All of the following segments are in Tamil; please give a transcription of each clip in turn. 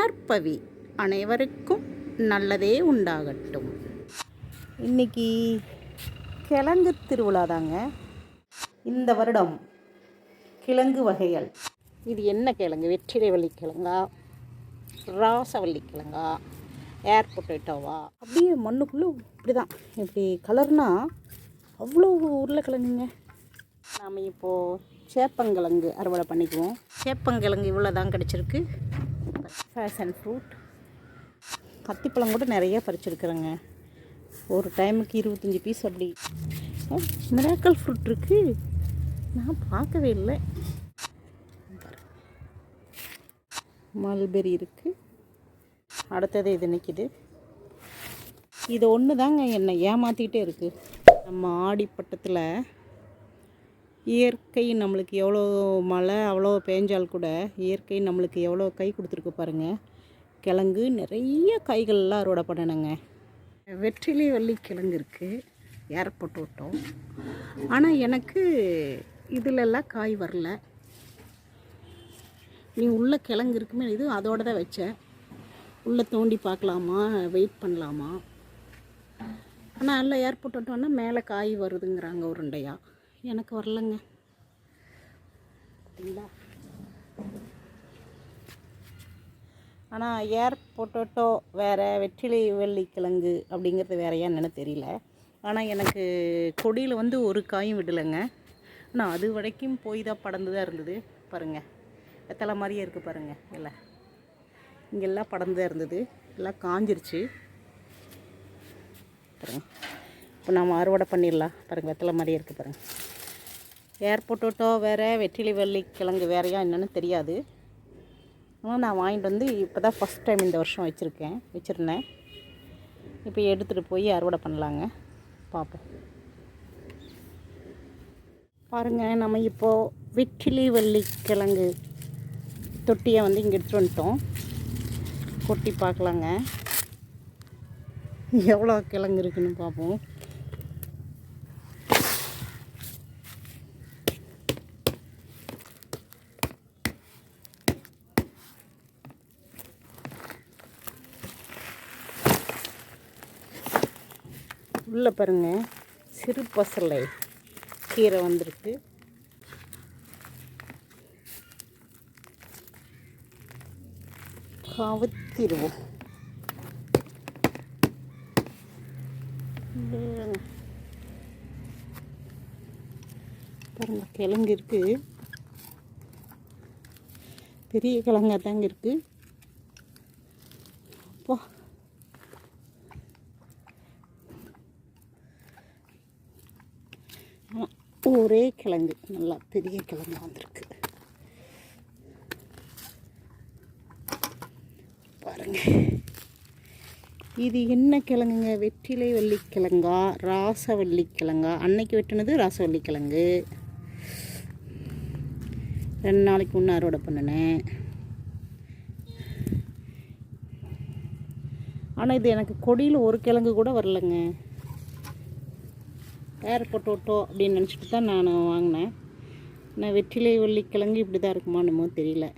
நற்பவி அனைவருக்கும் நல்லதே உண்டாகட்டும். இன்னைக்கு கிழங்கு திருவிழா தாங்க இந்த வருடம் கிழங்கு வகைகள். இது என்ன கிழங்கு? வெற்றிலைவள்ளி கிழங்கா? ராசவள்ளி கிழங்கா? ஏர் பொட்டேட்டோவா அப்படியே மண்ணுக்குள்ளே இப்படி தான் இப்படி கலர்னா அவ்வளோ உருளைக்கிழங்குங்க. நாம் இப்போது சேப்பங்கிழங்கு அறுவடை பண்ணிக்குவோம். சேப்பங்கிழங்கு இவ்வளோ தான் கிடச்சிருக்கு. ஃபேஷன் ஃப்ரூட் கத்திப்பழம் கூட நிறைய பறிச்சிருக்கிறேங்க. ஒரு டைமுக்கு இருபத்தஞ்சி பீஸ் அப்படி. மிராக்கல் ஃப்ரூட் இருக்குது நான் பார்க்கவே இல்லை. மல்பெரி இருக்குது அடுத்தது இது நிற்கிது இது ஒன்று தாங்க என்னை ஏமாற்றிக்கிட்டே இருக்குது நம்ம ஆடிப்பட்டத்தில் இயற்கை நம்மளுக்கு எவ்வளோ மழை அவ்வளோ பேஞ்சால் கூட இயற்கை நம்மளுக்கு எவ்வளோ கை கொடுத்துருக்கு பாருங்கள் கிழங்கு நிறைய காய்கள்லாம் அறுவடை பண்ணணுங்க. வெற்றிலை வள்ளி கிழங்கு இருக்குது ஏர்போட்டு விட்டோம்? ஆனால் எனக்கு இதிலெல்லாம் காய் வரல. நீ உள்ள கிழங்கு இருக்குமே இது அதோட தான் வச்சேன். உள்ளே தோண்டி பார்க்கலாமா? வெயிட் பண்ணலாமா? ஆனால் எல்லாம் ஏர்போர்ட் விட்டோன்னா மேலே காய் வருதுங்கிறாங்க உருண்டையாக எனக்கு வரலங்க. பார்த்தீங்களா ஆனால் ஏர் பொட்டோட்டோ வேறு வெற்றிலை வெள்ளிக்கிழங்கு அப்படிங்கிறது வேறையா என்னென்னு தெரியல. ஆனால் எனக்கு கொடியில் வந்து ஒரு காயும் விடலைங்க. ஆனால் அது வரைக்கும் போய் தான் படந்து தான் இருந்தது. பாருங்கள் வெத்தலை மாதிரியே இருக்குது பாருங்கள் இல்லை. இங்கெல்லாம் படந்து தான் இருந்தது. எல்லாம் காஞ்சிருச்சு. பாருங்கள் இப்போ நம்ம அறுவடை பண்ணிடலாம். பாருங்கள் வெத்தலை மாதிரியே இருக்குது பாருங்கள் ஏர் பொட்டோட்டோ வேறு வெற்றிலி வெள்ளி கிழங்கு வேறையா என்னன்னு தெரியாது. ஆனால் நான் வாங்கிட்டு வந்து இப்போ தான் ஃபஸ்ட் டைம் இந்த வருஷம் வச்சுருக்கேன் வச்சுருந்தேன். இப்போ எடுத்துகிட்டு போய் அறுவடை பண்ணலாங்க. பார்ப்போம். பாருங்கள் நம்ம இப்போது வெற்றிலி வெள்ளி கிழங்கு தொட்டியை வந்து இங்கே எடுத்துகிட்டு வந்துட்டோம். கொட்டி பார்க்கலாங்க. எவ்வளோ கிழங்கு இருக்குன்னு பார்ப்போம். உள்ளே பாருங்கள் சிறு பசலை கீரை வந்திருக்கு. கவுத்திடுவோம் பாருங்கள் கிழங்கு இருக்குது பெரிய கிழங்காக தாங்க இருக்குது அப்பா ஆமா, ஒரே கிழங்கு. நல்லா பெரிய கிழங்கு வந்திருக்கு. பாருங்க. இது என்ன கிழங்குங்க? வெற்றிலை வள்ளிக்கிழங்கா? ராசவள்ளி கிழங்கா? அன்னைக்கு வெட்டினது ராசவள்ளி கிழங்கு. ரெண்டு நாளைக்கு முன்னே அறுவடை பண்ணினேன் ஆனால் இது எனக்கு கொடியில் ஒரு கிழங்கு கூட வரலைங்க. ஏர் பொட்டோட்டோ அப்படின்னு நினச்சிட்டு தான் நான் வாங்கினேன். நான் வெற்றிலை வள்ளி கிழங்கு இப்படி தான் இருக்குமா என்னமோ தெரியல.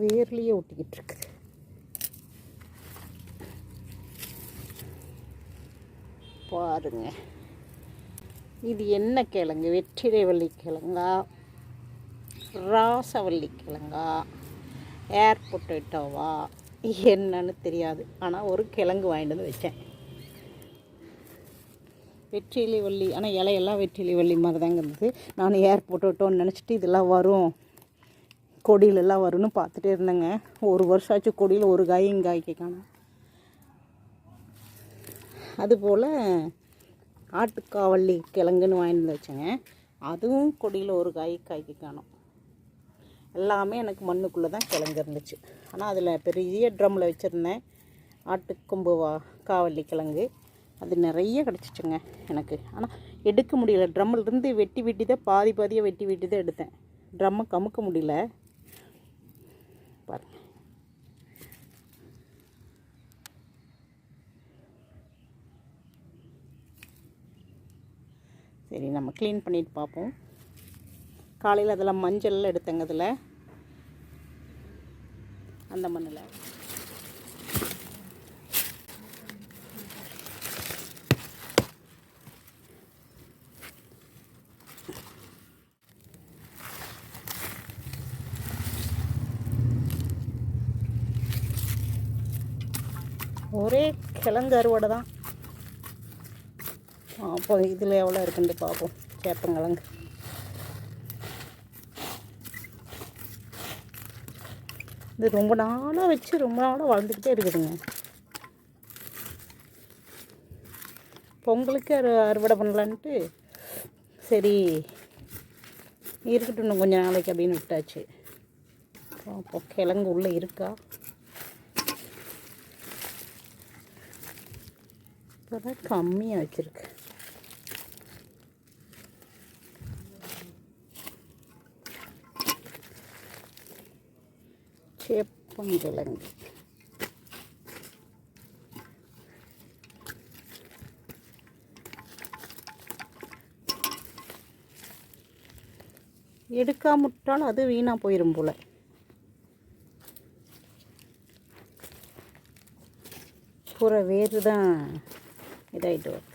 வேர்லேயே ஒட்டிக்கிட்டு இருக்குது பாருங்க. இது என்ன கிழங்கு? வெற்றிலை வள்ளி கிழங்கா? ராசவள்ளி கிழங்கா? ஏர் பொட்டேட்டோவா என்னன்னு தெரியாது. ஆனால் ஒரு கிழங்கு வாங்கிட்டு வந்து வச்சேன். வெற்றிலை வள்ளி ஆனால் இலையெல்லாம் வெற்றிலை வள்ளி மாதிரி தாங்க இருந்தது நான் ஏர் பொட்டேட்டோன்னு நினச்சிட்டு இதெல்லாம் வரும். கொடியிலெல்லாம் வரும்னு பார்த்துட்டே இருந்தேங்க. ஒரு வருஷம் ஆச்சு கொடியில் ஒரு காயும் காய்க்க காணும். அதுபோல் ஆட்டுக்காவள்ளி கிழங்குன்னு வாங்கிட்டு வந்து வச்சேங்க. அதுவும் கொடியில் ஒரு காய் காய்க்கு காணும். எல்லாமே எனக்கு மண்ணுக்குள்ளே தான் கிழங்கு இருந்துச்சு. ஆனால் அதில் பெரிய ட்ரம்மில் வச்சுருந்தேன் ஆட்டுக்கொம்பு வா காவல்லி கிழங்கு அது நிறைய கிடச்சிச்சுங்க எனக்கு. ஆனால் எடுக்க முடியல. ட்ரம்மில் இருந்து வெட்டி வெட்டி தான் பாதி பாதியாக வெட்டி வெட்டி தான் எடுத்தேன். ட்ரம்மை கமுக்க முடியல பாருங்கள் சரி நம்ம க்ளீன் பண்ணிட்டு பார்ப்போம் காலையில் அதில் மஞ்சள் எடுத்தங்க அதில். அந்த மண்ணில். ஒரே கிழங்கு அறுவடை தான் அப்போ இதில் எவ்வளோ இருக்குன்னு பார்ப்போம். சேப்பங்கிழங்கு இது ரொம்ப நாளாக வச்சு ரொம்ப நாளாக வளர்ந்துக்கிட்டே இருக்குதுங்க. பொங்கலுக்கு அறு அறுவடை பண்ணலான்ட்டு சரி இருக்கட்டும் இன்னும் கொஞ்சம் நாளைக்கு அப்படின்னு விட்டாச்சு. அப்போ கிழங்கு உள்ளே இருக்கா? இப்போதான் கம்மியாக வச்சுருக்கு. சேப்பங்கிழங்கு. எடுக்காம விட்டாலும் அது வீணாக போயிடும் போல். பூரா வேறு தான் இதாகிட்டு வரும்.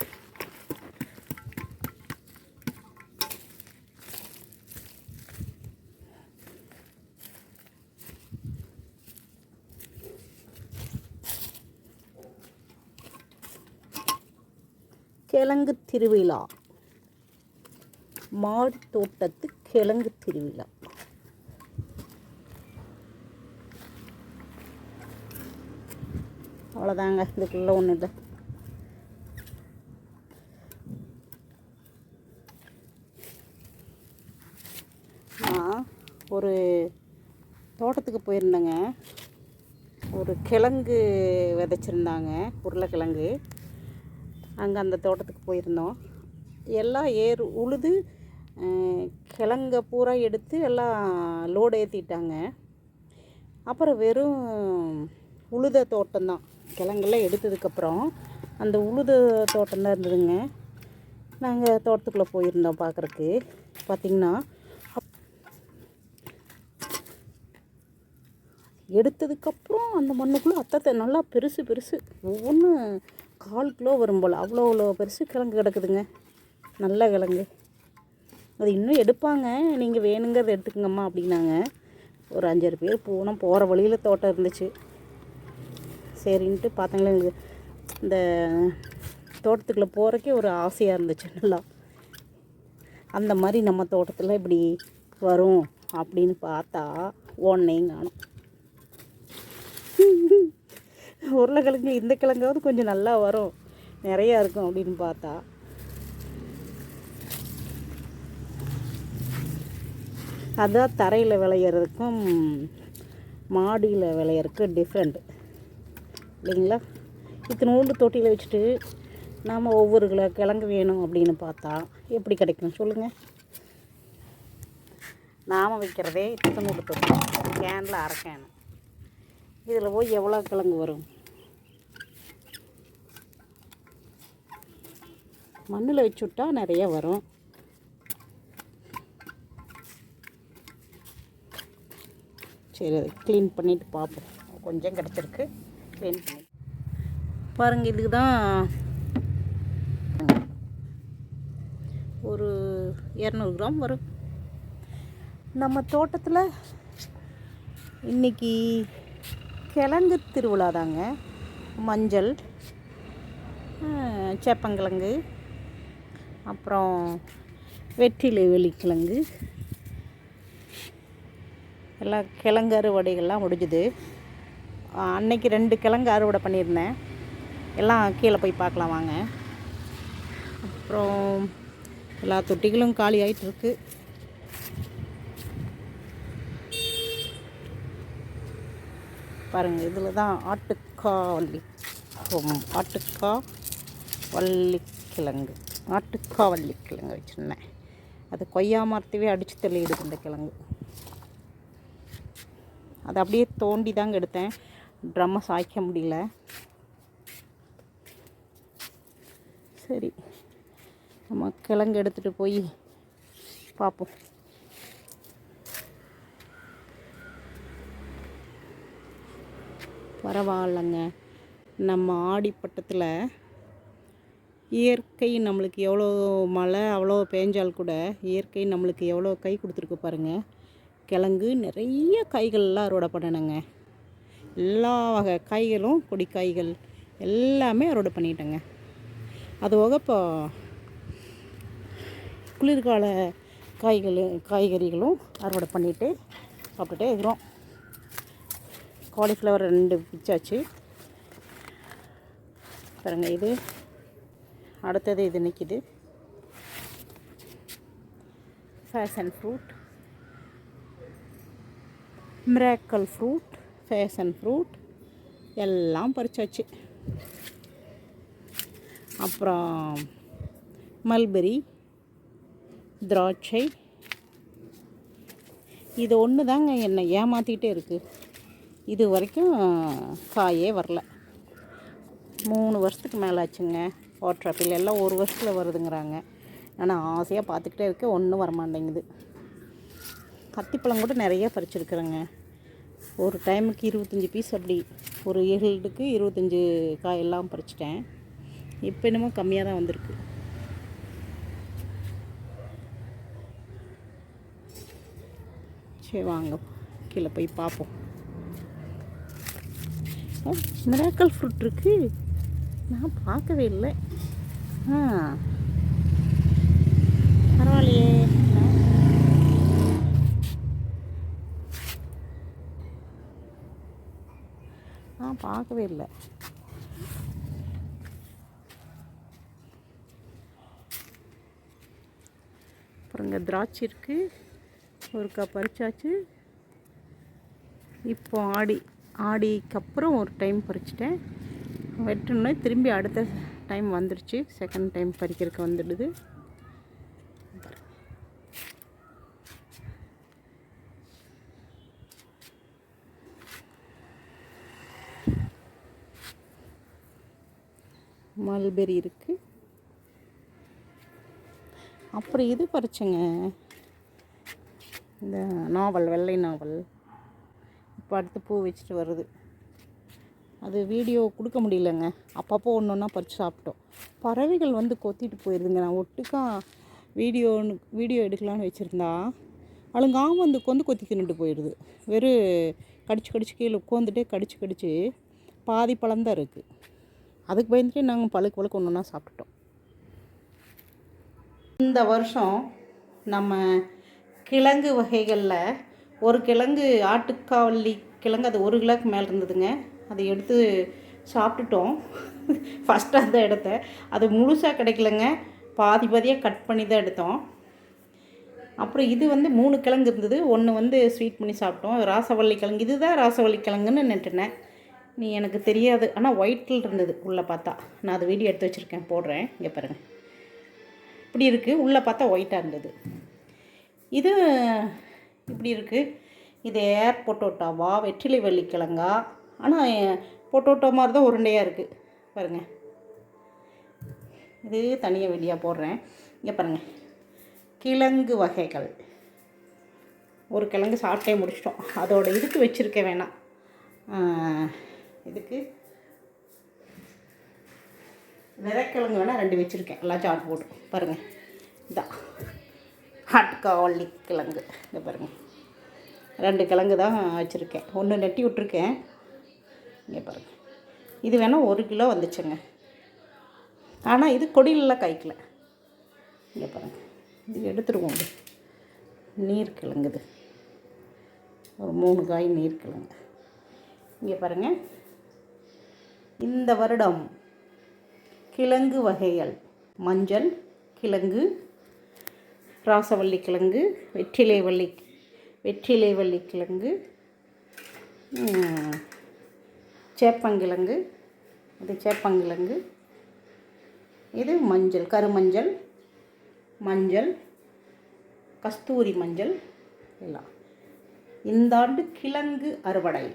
கிழங்கு திருவிழா. மாடி தோட்டத்து கிழங்கு திருவிழா. அவ்வளோதாங்க இதுக்குள்ளே ஒன்றும் இல்லை. நான் ஒரு தோட்டத்துக்கு போயிருந்தேங்க. ஒரு கிழங்கு விதைச்சிருந்தாங்க உருளைக்கிழங்கு. அங்கே அந்த தோட்டத்துக்கு போயிருந்தோம். எல்லாம் ஏர் உழுது கிழங்க பூரா எடுத்து எல்லாம் லோடு ஏற்றிட்டாங்க அப்புறம் வெறும் உழுத தோட்டம்தான் கிழங்கெல்லாம் எடுத்ததுக்கப்புறம் அந்த உழுத தோட்டம் தான் இருந்ததுங்க. நாங்கள் தோட்டத்துக்குள்ளே போயிருந்தோம் பார்க்குறக்கு பார்த்திங்கன்னா எடுத்ததுக்கப்புறம் அந்த மண்ணுக்குள்ளே அத்தத்தை நல்லா பெருசு பெருசு. ஒவ்வொன்றும் கால் கிலோ வரும் போல். அவ்வளோ அவ்வளோ பெருசு கிழங்கு கிடக்குதுங்க. நல்ல கிழங்கு. அது இன்னும் எடுப்பாங்க. நீங்கள் வேணுங்கிறத எடுத்துக்கங்கம்மா அப்படின்னாங்க. ஒரு அஞ்சாறு பேர் போனோம். போகிற வழியில் தோட்டம் இருந்துச்சு. சரின்ட்டு பார்த்தாங்களே எங்களுக்கு இந்த தோட்டத்துக்குள்ளே போகிறக்கே ஒரு ஆசையாக இருந்துச்சு நல்லா. அந்த மாதிரி நம்ம தோட்டத்தில் இப்படி வரும் அப்படின்னு பார்த்தா ஒன்றையும் காணும். உருளைக்கிழங்கு இந்த கிழங்காவது கொஞ்சம் நல்லா வரும். நிறையா இருக்கும் அப்படின்னு பார்த்தா. அதான் தரையில் விளையிறதுக்கும் மாடியில் விளையிறதுக்கும் டிஃப்ரெண்ட் இல்லைங்களா? இத்தனோண்டு தொட்டியில் வச்சுட்டு நாம் ஒவ்வொரு கிலோ கிழங்கு வேணும் அப்படின்னு பார்த்தா எப்படி கிடைக்கும்? சொல்லுங்கள் நாம் வைக்கிறதே இத்தனோண்டு தொட்டி. கேனில் அரை கேனு இதில் போய் எவ்வளோ கிழங்கு வரும்? மண்ணில் வச்சு விட்டா நிறைய வரும். சரி அதை க்ளீன் பண்ணிவிட்டு பார்ப்போம். கொஞ்சம் கிடச்சிருக்கு. க்ளீன் பண்ணி. பாருங்கள் இதுக்கு தான் ஒரு இரநூறு கிராம் வரும். நம்ம தோட்டத்தில் இன்றைக்கி கிழங்கு திருவிழா தாங்க மஞ்சள் சேப்பங்கிழங்கு அப்புறம் வெற்றிலை வெளிக்கிழங்கு. எல்லாம் கிழங்கு அறுவடைகள்லாம் முடிஞ்சுது. அன்னைக்கு ரெண்டு கிழங்கு அறுவடை பண்ணியிருந்தேன். எல்லாம் கீழே போய் பார்க்கலாம் வாங்க. அப்புறம் எல்லா தொட்டிகளும் காலி ஆயிட்டு இருக்கு பாருங்கள் இதில் தான் ஆட்டுக்கா வள்ளி. ஆட்டுக்கா வள்ளிக்கிழங்கு. நாட்டுக்காவல்லி கிழங்கு வச்சுருந்தேன். அது கொய்யா மரத்தவே அடித்து தள்ளிடுது இந்த கிழங்கு. அதை அப்படியே தோண்டி தாங்க எடுத்தேன். ட்ரம்மை சாய்க்க முடியல. சரி நம்ம கிழங்கு எடுத்துகிட்டு போய் பார்ப்போம். பரவாயில்லைங்க. நம்ம ஆடிப்பட்டத்தில் இயற்கை நம்மளுக்கு எவ்வளோ மழை அவ்வளோ பேஞ்சால் கூட இயற்கை நம்மளுக்கு எவ்வளோ கை கொடுத்துருக்கு பாருங்கள் கிழங்கு நிறைய காய்கள்லாம் அறுவடை பண்ணணுங்க. எல்லா வகை காய்களும் கொடி காய்கள் எல்லாமே அறுவடை பண்ணிட்டேங்க. அது போக இப்போ குளிர்கால காய்கள் காய்கறிகளும் அறுவடை பண்ணிட்டு சாப்பிட்டுட்டே இருக்கிறோம். காலிஃப்ளவர் ரெண்டு பிச்சாச்சு பாருங்கள் இது. அடுத்தது இது நிற்கிது passion fruit miracle fruit passion fruit எல்லாம் பறிச்சாச்சு. அப்புறம் மல்பெரி திராட்சை. இது ஒன்று தாங்க என்னை ஏமாற்றிக்கிட்டே இருக்குது இது வரைக்கும் காயே வரல. மூணு வருஷத்துக்கு மேலே ஆச்சுங்க வாட்டர் ஆப்பிள் எல்லாம் ஒரு வருஷத்தில் வருதுங்கிறாங்க. ஆனால் ஆசையாக பார்த்துக்கிட்டே இருக்க ஒன்றும் வரமாட்டேங்குது. கத்திப்பழம் கூட நிறைய பறிச்சிருக்குறேங்க. ஒரு டைமுக்கு இருபத்தஞ்சி பீஸ் அப்படி. ஒரு ஏழுக்கு இருபத்தஞ்சி காயெல்லாம் பறிச்சிட்டேன். இப்போ என்னமோ கம்மியாக தான் வந்திருக்கு. சரி வாங்க. கீழே போய் பார்ப்போம். மிராக்கல் ஃப்ரூட் இருக்குது நான் பார்க்கவே இல்லை. ஆ. பரவாயில்லையே. நான் பார்க்கவே இல்லை. அப்புறம் இங்கே திராட்சை இருக்குது ஒரு கப் பறிச்சாச்சு. இப்போ ஆடி ஆடிக்கப்புறம் ஒரு டைம் பறிச்சிட்டேன். வெட்டணுன்னே திரும்பி அடுத்த டைம் வந்துடுச்சு செகண்ட் டைம் பறிக்கிறதுக்கு வந்துடுது. மல்பெரி இருக்குது அப்புறம் இது பறிச்சேங்க. இந்த நாவல் வெள்ளை நாவல். இப்போ அடுத்து பூ வச்சுட்டு வருது. அது வீடியோ கொடுக்க முடியலங்க. அப்பப்போ ஒன்று ஒன்றா பறித்து சாப்பிட்டோம். பறவைகள் வந்து கொத்திட்டு போயிடுதுங்க நான் ஒட்டுக்கா வீடியோ வீடியோ எடுக்கலான்னு வச்சுருந்தா அழுங்காமல் வந்து கொந்து கொத்தி தின்னுட்டு போயிடுது வெறும் கடிச்சு கடிச்சு கீழே உட்காந்துட்டே கடிச்சு கடிச்சு பாதி பழம்தான் இருக்குது அதுக்கு பயந்துட்டு நாங்கள் பழுக்கு பழுக்கு ஒன்று ஒன்றா சாப்பிட்டுட்டோம். இந்த வருஷம் நம்ம கிழங்கு வகைகளில் ஒரு கிழங்கு ஆட்டுக்காவல்லி கிழங்கு அது ஒரு கிலோக்கு மேலே இருந்ததுங்க. அதை எடுத்து சாப்பிட்டுட்டோம். ஃபஸ்ட்டு அந்த இடத்த அது முழுசாக கிடைக்கலங்க. பாதி பாதியாக கட் பண்ணி தான் எடுத்தோம். அப்புறம் இது வந்து மூணு கிழங்கு இருந்தது. ஒன்று வந்து ஸ்வீட் பண்ணி சாப்பிட்டோம். ராசவள்ளி கிழங்கு. இதுதான் ராசவள்ளி கிழங்குன்னு நின்றுனேன் நீ எனக்கு தெரியாது. ஆனால் ஒயிட்டில் இருந்தது. உள்ளே பார்த்தா. நான் அது வீடியோ எடுத்து வச்சுருக்கேன். போடுறேன். இங்கே பாருங்கள் இப்படி இருக்குது உள்ளே பார்த்தா ஒயிட்டாக இருந்தது. இது இப்படி இருக்குது இது ஏர் பொட்டோட்டாவா வெற்றிலை வெள்ளிக்கிழங்கா ஆனால் பொட்டோட்டோ மாதிரி தான் உருண்டையாக இருக்குது பாருங்கள் இது தனியாக வெளியாக போடுறேன். இங்கே பாருங்கள் கிழங்கு வகைகள். ஒரு கிழங்கு சாப்பிட்டே முடிச்சிட்டோம். அதோட இதுக்கு வச்சுருக்க வேணாம். இதுக்கு விதைக்கிழங்கு வேணால் ரெண்டு வச்சுருக்கேன். எல்லாம் சாட் போட்டு. பாருங்கள் இதான் ஹாட் காலி கிழங்கு. இங்கே பாருங்கள் ரெண்டு கிழங்கு தான் வச்சுருக்கேன். ஒன்று நெட்டி விட்ருக்கேன் இங்கே பாருங்கள் இது வேணால் ஒரு கிலோ வந்துச்சுங்க. ஆனால் இது கொடியிலலாம் காய்க்கல. இங்கே பாருங்கள் இது எடுத்துருவோம். நீர் கிழங்குது ஒரு மூணு காய் நீர் கிழங்கு இங்கே பாருங்கள் இந்த வருடம் கிழங்கு வகைகள். மஞ்சள் கிழங்கு ராசவள்ளி கிழங்கு வெற்றிலை வள்ளி வெற்றிலை வள்ளி கிழங்கு சேப்பங்கிழங்கு இது சேப்பங்கிழங்கு. இது மஞ்சள் கருமஞ்சள் மஞ்சள் கஸ்தூரி மஞ்சள் எல்லாம். இந்த ஆண்டு கிழங்கு அறுவடை.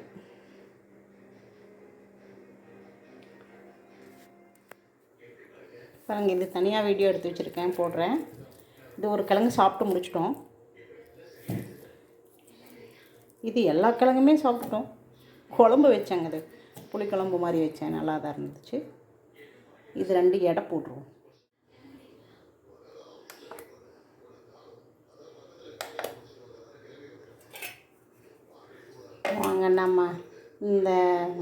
பாருங்க இது தனியாக வீடியோ எடுத்து வச்சுருக்கேன் போடுறேன். இது ஒரு கிழங்கு சாப்பிட்டு முடிச்சிட்டோம். இது எல்லா கிழங்குமே சாப்பிட்டோம் குழம்பு வச்சாங்க அது புளிக்குழம்பு மாதிரி வச்சேன். நல்லா தான் இருந்துச்சு. இது ரெண்டு எடை போட்டுருவோம். வாங்க நம்ம இந்த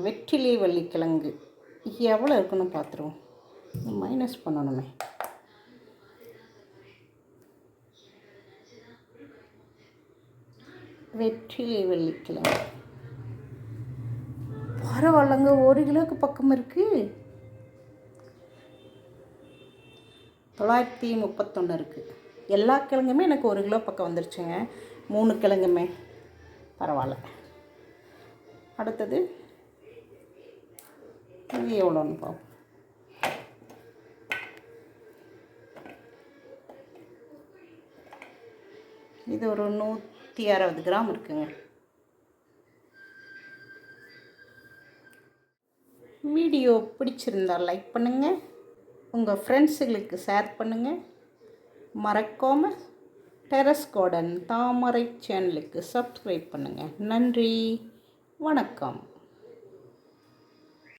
வெற்றிலை வள்ளிக்கிழங்கு எவ்வளோ இருக்குன்னு பார்த்துருவோம். மைனஸ் பண்ணணுமே. வெற்றிலை வெள்ளிக்கிழங்கு. பரவாயில்லங்க ஒரு கிலோவுக்கு பக்கம் இருக்குது தொள்ளாயிரத்தி முப்பத்தொன்று இருக்குது எல்லா கிழங்குமே எனக்கு ஒரு கிலோ பக்கம் வந்துருச்சுங்க. மூணு கிழங்குமே. பரவாயில்ல. அடுத்தது இது எவ்வளோன்னு பார்ப்போம். இது ஒரு நூற்றி அறுபது கிராம் இருக்குங்க. வீடியோ பிடிச்சிருந்தால் லைக் பண்ணுங்கள் உங்கள் ஃப்ரெண்ட்ஸுகளுக்கு ஷேர் பண்ணுங்கள் மறக்காமல் டெரஸ் கார்டன் தாமரை சேனலுக்கு சப்ஸ்கிரைப் பண்ணுங்கள் நன்றி. வணக்கம்.